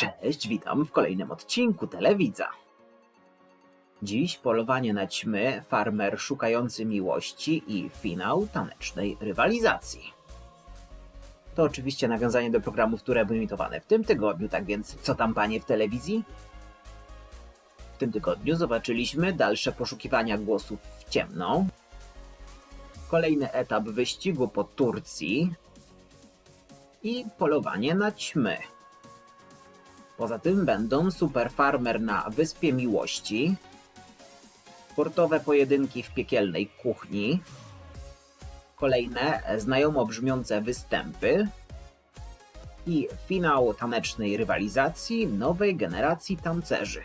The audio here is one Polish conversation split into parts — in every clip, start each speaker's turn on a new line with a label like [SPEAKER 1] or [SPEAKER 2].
[SPEAKER 1] Cześć, witam w kolejnym odcinku Telewidza. Dziś polowanie na ćmy, farmer szukający miłości i finał tanecznej rywalizacji. To oczywiście nawiązanie do programów, które były emitowane w tym tygodniu, tak więc co tam panie w telewizji? W tym tygodniu zobaczyliśmy dalsze poszukiwania głosów w ciemno, kolejny etap wyścigu po Turcji i polowanie na ćmy. Poza tym będą Super Farmer na Wyspie Miłości, sportowe pojedynki w piekielnej kuchni, kolejne znajomo brzmiące występy i finał tanecznej rywalizacji nowej generacji tancerzy.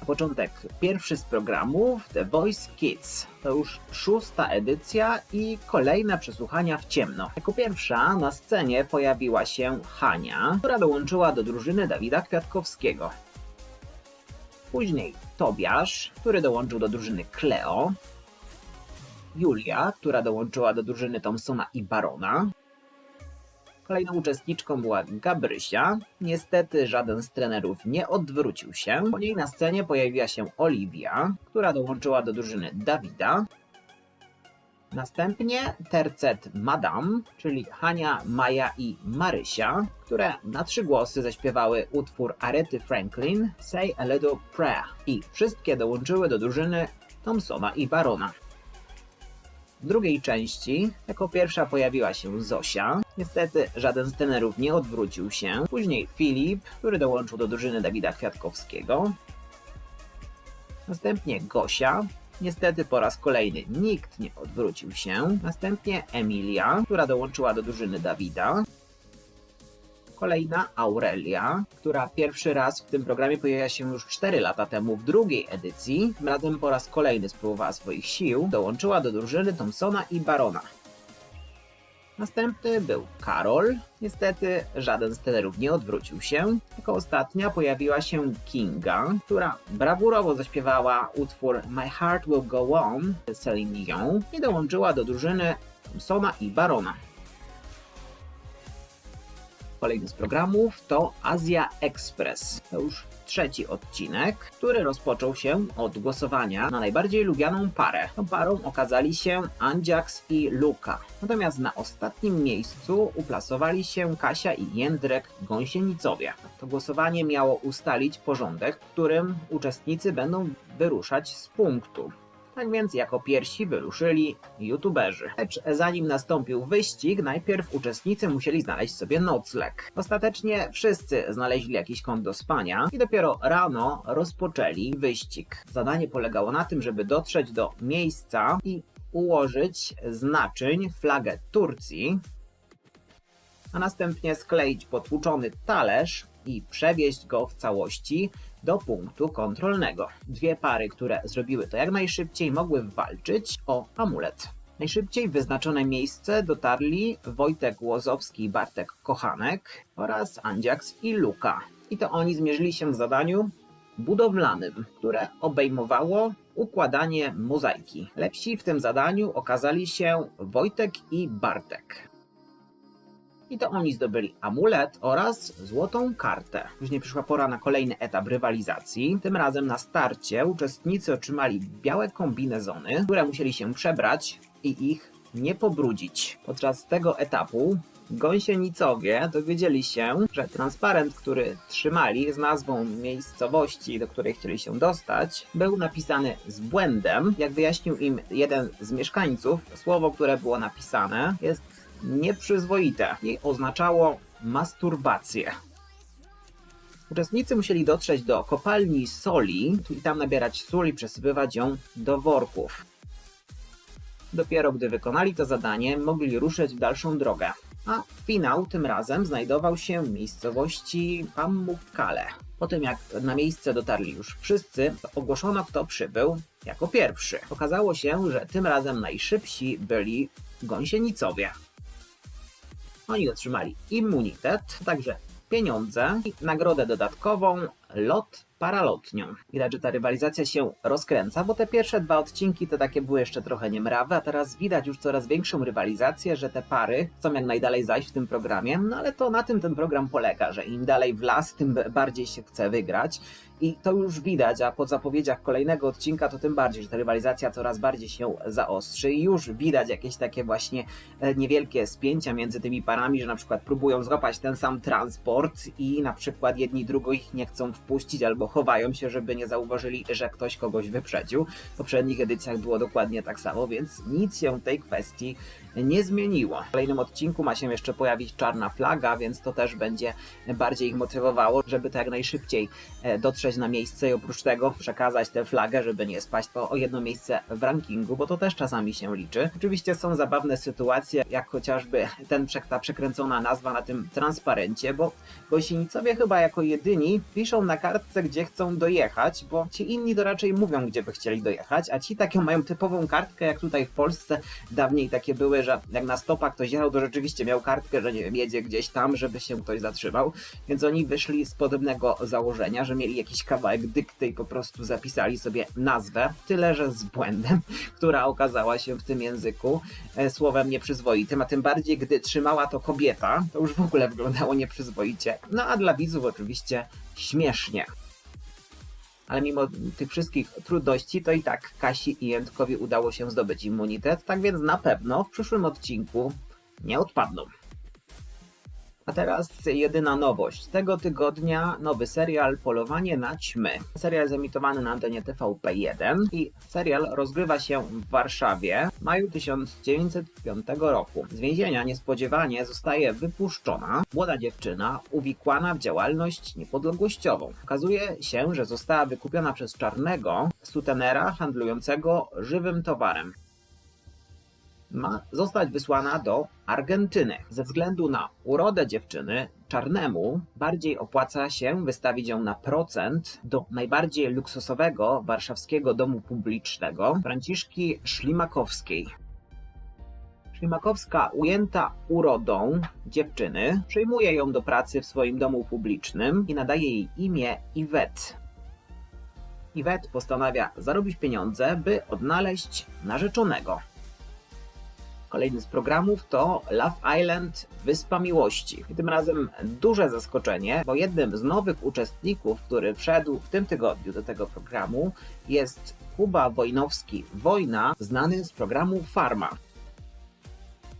[SPEAKER 1] Na początek pierwszy z programów The Voice Kids. To już szósta edycja i kolejne przesłuchania w ciemno. Jako pierwsza na scenie pojawiła się Hania, która dołączyła do drużyny Dawida Kwiatkowskiego. Później Tobiasz, który dołączył do drużyny Cleo. Julia, która dołączyła do drużyny Thompsona i Barona. Kolejną uczestniczką była Gabrysia. Niestety żaden z trenerów nie odwrócił się. Po niej na scenie pojawiła się Oliwia, która dołączyła do drużyny Dawida. Następnie tercet Madame, czyli Hania, Maja i Marysia, które na trzy głosy zaśpiewały utwór Arety Franklin Say a Little Prayer i wszystkie dołączyły do drużyny Thompsona i Barona. W drugiej części jako pierwsza pojawiła się Zosia. Niestety żaden z trenerów nie odwrócił się. Później Filip, który dołączył do drużyny Dawida Kwiatkowskiego. Następnie Gosia. Niestety po raz kolejny nikt nie odwrócił się. Następnie Emilia, która dołączyła do drużyny Dawida. Kolejna Aurelia, która pierwszy raz w tym programie pojawiła się już 4 lata temu w drugiej edycji. Tym razem po raz kolejny spróbowała swoich sił. Dołączyła do drużyny Thompsona i Barona. Następny był Karol. Niestety żaden z trenerów nie odwrócił się. Jako ostatnia pojawiła się Kinga, która brawurowo zaśpiewała utwór My Heart Will Go On Celine Dion i dołączyła do drużyny Thompsona i Barona. Kolejny z programów to Azja Express. To już trzeci odcinek, który rozpoczął się od głosowania na najbardziej lubianą parę. Tą parą okazali się Andziaks i Luka. Natomiast na ostatnim miejscu uplasowali się Kasia i Jędrek Gąsienicowie. To głosowanie miało ustalić porządek, w którym uczestnicy będą wyruszać z punktu. Tak więc jako pierwsi wyruszyli youtuberzy. Lecz zanim nastąpił wyścig, najpierw uczestnicy musieli znaleźć sobie nocleg. Ostatecznie wszyscy znaleźli jakiś kąt do spania i dopiero rano rozpoczęli wyścig. Zadanie polegało na tym, żeby dotrzeć do miejsca i ułożyć z flagę Turcji, a następnie skleić potłuczony talerz i przewieźć go w całości do punktu kontrolnego. Dwie pary, które zrobiły to jak najszybciej, mogły walczyć o amulet. Najszybciej w wyznaczone miejsce dotarli Wojtek Łozowski i Bartek Kochanek oraz Andziaks i Luka. I to oni zmierzyli się w zadaniu budowlanym, które obejmowało układanie mozaiki. Lepsi w tym zadaniu okazali się Wojtek i Bartek i to oni zdobyli amulet oraz złotą kartę. Później przyszła pora na kolejny etap rywalizacji. Tym razem na starcie uczestnicy otrzymali białe kombinezony, które musieli się przebrać i ich nie pobrudzić. Podczas tego etapu gąsienicowie dowiedzieli się, że transparent, który trzymali z nazwą miejscowości, do której chcieli się dostać, był napisany z błędem. Jak wyjaśnił im jeden z mieszkańców, słowo, które było napisane, jest nieprzyzwoite i oznaczało masturbację. Uczestnicy musieli dotrzeć do kopalni soli i tam nabierać sól i przesypywać ją do worków. Dopiero gdy wykonali to zadanie, mogli ruszyć w dalszą drogę. A finał tym razem znajdował się w miejscowości Pamukkale. Po tym jak na miejsce dotarli już wszyscy, ogłoszono kto przybył jako pierwszy. Okazało się, że tym razem najszybsi byli gąsienicowie. Oni otrzymali immunitet, także pieniądze nagrodę dodatkową lot paralotnią. Widać, że ta rywalizacja się rozkręca, bo te pierwsze dwa odcinki to takie były jeszcze trochę niemrawe, a teraz widać już coraz większą rywalizację, że te pary chcą jak najdalej zajść w tym programie, no ale to na tym ten program polega, że im dalej w las, tym bardziej się chce wygrać. I to już widać, a po zapowiedziach kolejnego odcinka to tym bardziej, że ta rywalizacja coraz bardziej się zaostrzy i już widać jakieś takie właśnie e, niewielkie spięcia między tymi parami, że na przykład próbują złapać ten sam transport i na przykład jedni drugich nie chcą wpuścić albo chowają się, żeby nie zauważyli, że ktoś kogoś wyprzedził. W poprzednich edycjach było dokładnie tak samo, więc nic się tej kwestii nie zmieniło. W kolejnym odcinku ma się jeszcze pojawić czarna flaga, więc to też będzie bardziej ich motywowało, żeby to jak najszybciej e, dotrzeć na miejsce i oprócz tego przekazać tę flagę, żeby nie spaść o jedno miejsce w rankingu, bo to też czasami się liczy. Oczywiście są zabawne sytuacje, jak chociażby ten, ta przekręcona nazwa na tym transparencie, bo Gosinicowie chyba jako jedyni piszą na kartce, gdzie chcą dojechać, bo ci inni to raczej mówią, gdzie by chcieli dojechać, a ci taką mają typową kartkę, jak tutaj w Polsce dawniej takie były że jak na stopach ktoś jechał, to rzeczywiście miał kartkę, że nie wiem, jedzie gdzieś tam, żeby się ktoś zatrzymał. Więc oni wyszli z podobnego założenia, że mieli jakiś kawałek dykty i po prostu zapisali sobie nazwę, tyle że z błędem, która okazała się w tym języku e, słowem nieprzyzwoitym, a tym bardziej, gdy trzymała to kobieta, to już w ogóle wyglądało nieprzyzwoicie. No a dla widzów oczywiście śmiesznie ale mimo tych wszystkich trudności, to i tak Kasi i Jędkowi udało się zdobyć immunitet, tak więc na pewno w przyszłym odcinku nie odpadną. A teraz jedyna nowość. Tego tygodnia nowy serial Polowanie na ćmy. Serial jest emitowany na antenie TVP1 i serial rozgrywa się w Warszawie w maju 1905 roku. Z więzienia niespodziewanie zostaje wypuszczona młoda dziewczyna uwikłana w działalność niepodległościową. Okazuje się, że została wykupiona przez czarnego sutenera handlującego żywym towarem ma zostać wysłana do Argentyny. Ze względu na urodę dziewczyny, czarnemu bardziej opłaca się wystawić ją na procent do najbardziej luksusowego warszawskiego domu publicznego Franciszki Szlimakowskiej. Szlimakowska, ujęta urodą dziewczyny, przyjmuje ją do pracy w swoim domu publicznym i nadaje jej imię Iwet. Iwet postanawia zarobić pieniądze, by odnaleźć narzeczonego. Kolejny z programów to Love Island Wyspa Miłości. I tym razem duże zaskoczenie, bo jednym z nowych uczestników, który wszedł w tym tygodniu do tego programu jest Kuba Wojnowski Wojna, znany z programu Farma.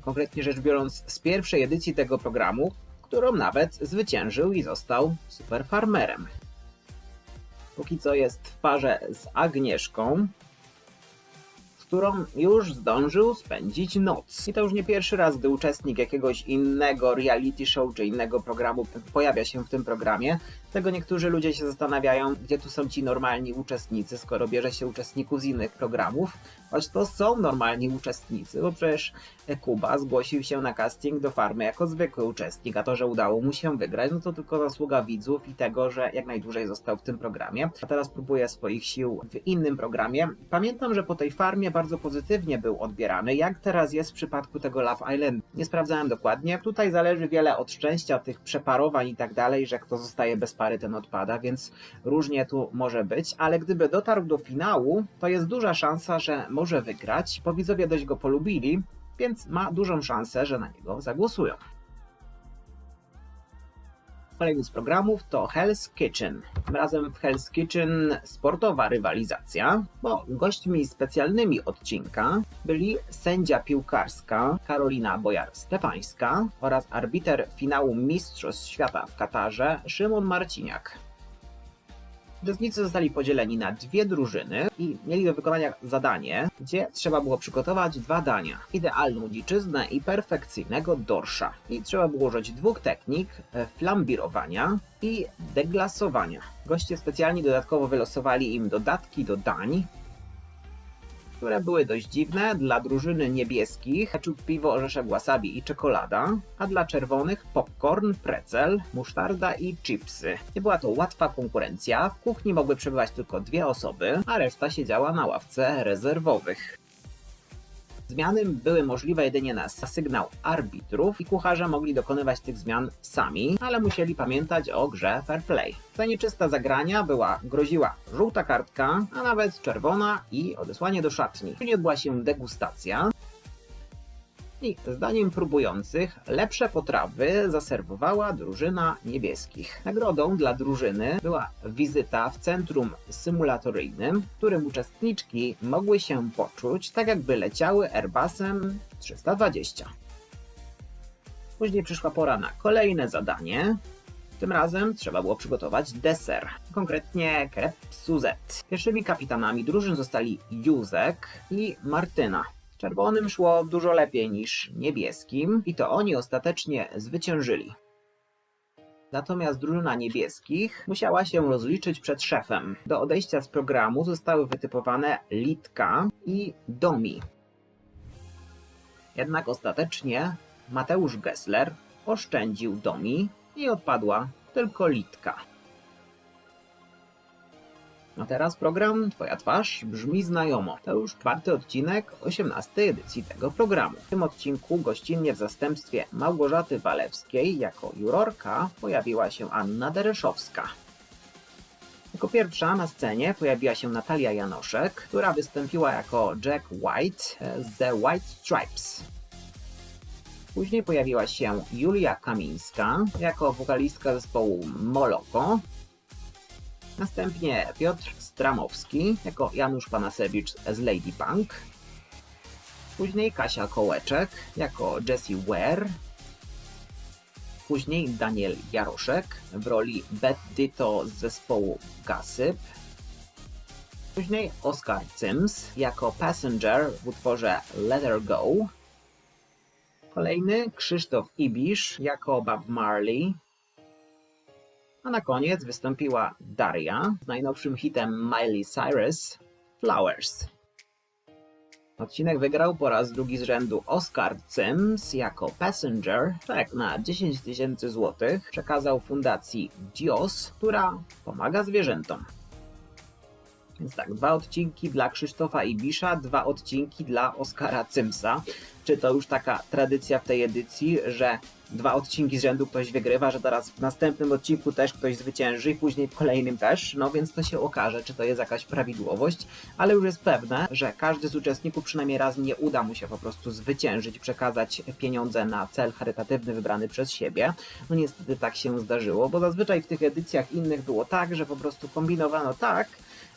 [SPEAKER 1] Konkretnie rzecz biorąc z pierwszej edycji tego programu, którą nawet zwyciężył i został superfarmerem. Póki co jest w parze z Agnieszką, którą już zdążył spędzić noc. I to już nie pierwszy raz, gdy uczestnik jakiegoś innego reality show czy innego programu pojawia się w tym programie. Tego niektórzy ludzie się zastanawiają, gdzie tu są ci normalni uczestnicy, skoro bierze się uczestników z innych programów. Choć to są normalni uczestnicy, bo przecież Kuba zgłosił się na casting do farmy jako zwykły uczestnik, a to, że udało mu się wygrać, no to tylko zasługa widzów i tego, że jak najdłużej został w tym programie. A teraz próbuje swoich sił w innym programie. Pamiętam, że po tej farmie bardzo pozytywnie był odbierany, jak teraz jest w przypadku tego Love Island. Nie sprawdzałem dokładnie. Tutaj zależy wiele od szczęścia, tych przeparowań i tak dalej, że kto zostaje bez pary, ten odpada, więc różnie tu może być, ale gdyby dotarł do finału, to jest duża szansa, że może wygrać, bo widzowie dość go polubili, więc ma dużą szansę, że na niego zagłosują. Kolejny z programów to Hell's Kitchen. Tym razem w Hell's Kitchen sportowa rywalizacja, bo gośćmi specjalnymi odcinka byli sędzia piłkarska Karolina Bojar-Stefańska oraz arbiter finału Mistrzostw Świata w Katarze Szymon Marciniak. Uczestnicy zostali podzieleni na dwie drużyny i mieli do wykonania zadanie, gdzie trzeba było przygotować dwa dania. Idealną dziczyznę i perfekcyjnego dorsza. I trzeba było użyć dwóch technik e, flambirowania i deglasowania. Goście specjalnie dodatkowo wylosowali im dodatki do dań, które były dość dziwne. Dla drużyny niebieskich ketchup, piwo, orzeszek wasabi i czekolada, a dla czerwonych popcorn, precel, musztarda i chipsy. Nie była to łatwa konkurencja, w kuchni mogły przebywać tylko dwie osoby, a reszta siedziała na ławce rezerwowych. Zmiany były możliwe jedynie na sygnał arbitrów i kucharze mogli dokonywać tych zmian sami, ale musieli pamiętać o grze fair play. Za nieczyste zagrania była groziła żółta kartka, a nawet czerwona i odesłanie do szatni. Później odbyła się degustacja, i zdaniem próbujących lepsze potrawy zaserwowała drużyna niebieskich. Nagrodą dla drużyny była wizyta w centrum symulatoryjnym, w którym uczestniczki mogły się poczuć tak jakby leciały Airbusem 320. Później przyszła pora na kolejne zadanie. Tym razem trzeba było przygotować deser, konkretnie crepe Suzette. Pierwszymi kapitanami drużyn zostali Józek i Martyna. Czerwonym szło dużo lepiej niż niebieskim i to oni ostatecznie zwyciężyli. Natomiast drużyna niebieskich musiała się rozliczyć przed szefem. Do odejścia z programu zostały wytypowane Litka i Domi. Jednak ostatecznie Mateusz Gessler oszczędził Domi i odpadła tylko Litka. A teraz program Twoja twarz brzmi znajomo. To już czwarty odcinek 18 edycji tego programu. W tym odcinku gościnnie w zastępstwie Małgorzaty Walewskiej jako jurorka pojawiła się Anna Dereszowska. Jako pierwsza na scenie pojawiła się Natalia Janoszek, która wystąpiła jako Jack White z The White Stripes. Później pojawiła się Julia Kamińska jako wokalistka zespołu Moloko, Następnie Piotr Stramowski jako Janusz Panasewicz z Lady Punk. Później Kasia Kołeczek jako Jessie Ware. Później Daniel Jaroszek w roli Beth Ditto z zespołu Gossip. Później Oscar Sims jako Passenger w utworze Let Her Go. Kolejny Krzysztof Ibisz jako Bob Marley a na koniec wystąpiła Daria z najnowszym hitem Miley Cyrus Flowers. Odcinek wygrał po raz drugi z rzędu Oscar Sims jako Passenger. Czek na 10 tysięcy złotych przekazał fundacji Dios, która pomaga zwierzętom. Więc tak, dwa odcinki dla Krzysztofa Ibisza, dwa odcinki dla Oskara Cymsa. Czy to już taka tradycja w tej edycji, że dwa odcinki z rzędu ktoś wygrywa, że teraz w następnym odcinku też ktoś zwycięży i później w kolejnym też, no więc to się okaże, czy to jest jakaś prawidłowość, ale już jest pewne, że każdy z uczestników przynajmniej raz nie uda mu się po prostu zwyciężyć, przekazać pieniądze na cel charytatywny wybrany przez siebie. No niestety tak się zdarzyło, bo zazwyczaj w tych edycjach innych było tak, że po prostu kombinowano tak,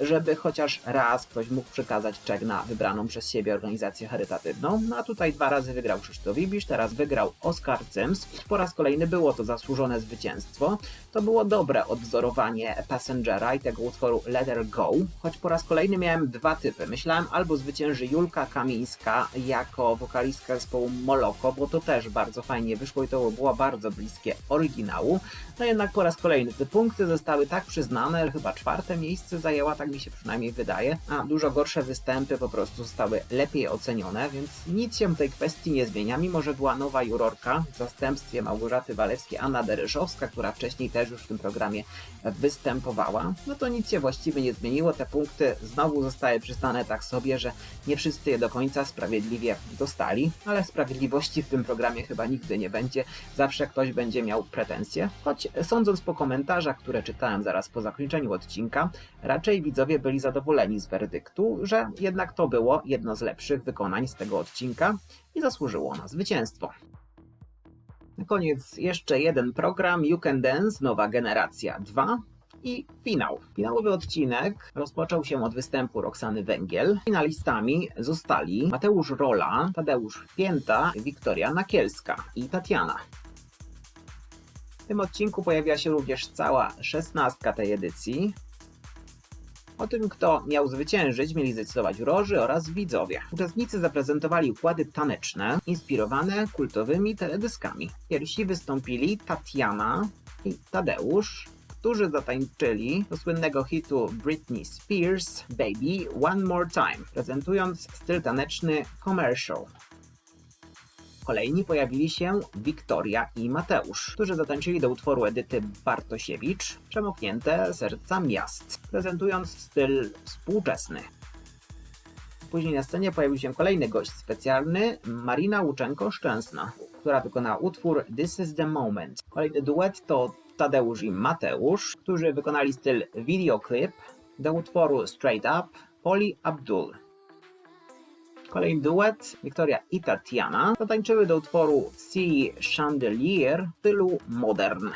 [SPEAKER 1] żeby chociaż raz ktoś mógł przekazać czek na wybraną przez siebie organizację charytatywną. No a tutaj dwa razy wygrał Krzysztof Ibisz, teraz wygrał Oskar Cyms. Po raz kolejny było to zasłużone zwycięstwo. To było dobre odwzorowanie Passengera i tego utworu Let Her Go, choć po raz kolejny miałem dwa typy. Myślałem albo zwycięży Julka Kamińska jako wokalistka zespołu Moloko, bo to też bardzo fajnie wyszło i to było bardzo bliskie oryginału. No jednak po raz kolejny te punkty zostały tak przyznane, chyba czwarte miejsce zajęła, tak mi się przynajmniej wydaje, a dużo gorsze występy po prostu zostały lepiej ocenione, więc nic się w tej kwestii nie zmienia, mimo że była nowa jurorka w zastępstwie Małgorzaty Walewskiej, Anna Deryszowska, która wcześniej też już w tym programie występowała, no to nic się właściwie nie zmieniło, te punkty znowu zostały przyznane tak sobie, że nie wszyscy je do końca sprawiedliwie dostali, ale sprawiedliwości w tym programie chyba nigdy nie będzie, zawsze ktoś będzie miał pretensje, choć sądząc po komentarzach, które czytałem zaraz po zakończeniu odcinka, raczej widzowie byli zadowoleni z werdyktu, że jednak to było jedno z lepszych wykonań z tego odcinka i zasłużyło na zwycięstwo. Na koniec jeszcze jeden program You Can Dance Nowa Generacja 2 i finał. Finałowy odcinek rozpoczął się od występu Roxany Węgiel. Finalistami zostali Mateusz Rola, Tadeusz Pięta, Wiktoria Nakielska i Tatiana. Tym odcinku pojawiła się również cała szesnastka tej edycji. O tym, kto miał zwyciężyć, mieli zdecydować jurorzy oraz widzowie. Uczestnicy zaprezentowali układy taneczne, inspirowane kultowymi teledyskami. Pierwsi wystąpili Tatiana i Tadeusz, którzy zatańczyli do słynnego hitu Britney Spears Baby One More Time, prezentując styl taneczny commercial. Kolejni pojawili się Wiktoria i Mateusz, którzy zatańczyli do utworu Edyty Bartosiewicz Przemoknięte serca miast, prezentując styl współczesny. Później na scenie pojawił się kolejny gość specjalny, Marina Łuczenko-Szczęsna, która wykonała utwór This is the Moment. Kolejny duet to Tadeusz i Mateusz, którzy wykonali styl videoclip do utworu Straight Up Poli Abdul. Kolejny duet, Wiktoria i Tatiana, zatańczyły do utworu Sea Chandelier w stylu modern.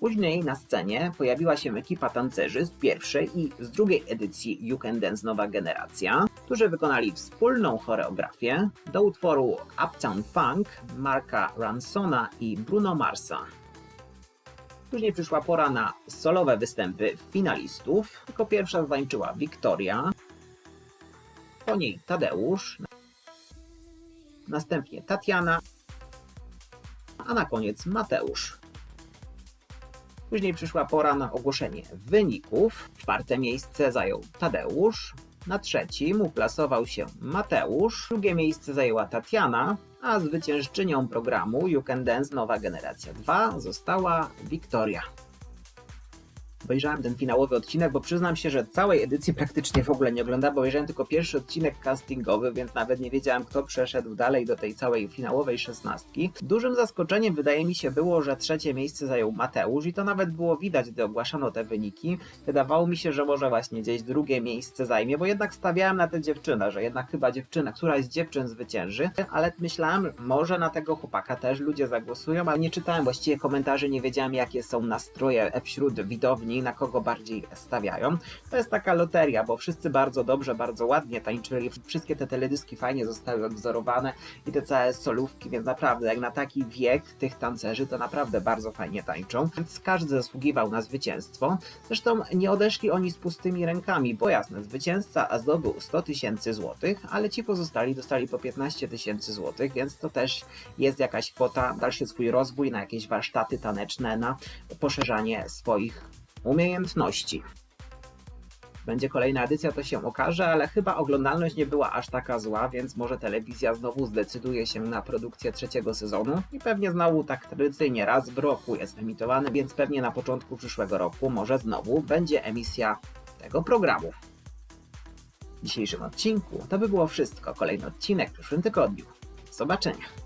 [SPEAKER 1] Później na scenie pojawiła się ekipa tancerzy z pierwszej i z drugiej edycji You Can Dance Nowa Generacja, którzy wykonali wspólną choreografię do utworu Uptown Funk Marka Ransona i Bruno Marsa. Później przyszła pora na solowe występy finalistów. Jako pierwsza zatańczyła Wiktoria, po niej Tadeusz, następnie Tatiana, a na koniec Mateusz. Później przyszła pora na ogłoszenie wyników. Czwarte miejsce zajął Tadeusz, na trzecim uplasował się Mateusz, drugie miejsce zajęła Tatiana, a zwyciężczynią programu You Can Dance Nowa Generacja 2 została Wiktoria. Obejrzałem ten finałowy odcinek, bo przyznam się, że całej edycji praktycznie w ogóle nie oglądałem, bo obejrzałem tylko pierwszy odcinek castingowy, więc nawet nie wiedziałem, kto przeszedł dalej do tej całej finałowej szesnastki. Dużym zaskoczeniem wydaje mi się było, że trzecie miejsce zajął Mateusz i to nawet było widać, gdy ogłaszano te wyniki. Wydawało mi się, że może właśnie gdzieś drugie miejsce zajmie, bo jednak stawiałem na tę dziewczynę, że jednak chyba dziewczyna, któraś z dziewczyn zwycięży, ale myślałem, może na tego chłopaka też ludzie zagłosują, ale nie czytałem właściwie komentarzy, nie wiedziałem jakie są nastroje wśród widowni, na kogo bardziej stawiają. To jest taka loteria, bo wszyscy bardzo dobrze, bardzo ładnie tańczyli, wszystkie te teledyski fajnie zostały odwzorowane i te całe solówki, więc naprawdę jak na taki wiek tych tancerzy, to naprawdę bardzo fajnie tańczą, więc każdy zasługiwał na zwycięstwo. Zresztą nie odeszli oni z pustymi rękami, bo jasne, zwycięzca zdobył 100 tysięcy złotych, ale ci pozostali dostali po 15 tysięcy złotych, więc to też jest jakaś kwota, dalszy swój rozwój, na jakieś warsztaty taneczne, na poszerzanie swoich umiejętności. Będzie kolejna edycja, to się okaże, ale chyba oglądalność nie była aż taka zła, więc może telewizja znowu zdecyduje się na produkcję trzeciego sezonu i pewnie znowu tak tradycyjnie raz w roku jest emitowany, więc pewnie na początku przyszłego roku może znowu będzie emisja tego programu. W dzisiejszym odcinku to by było wszystko. Kolejny odcinek w przyszłym tygodniu. Do zobaczenia.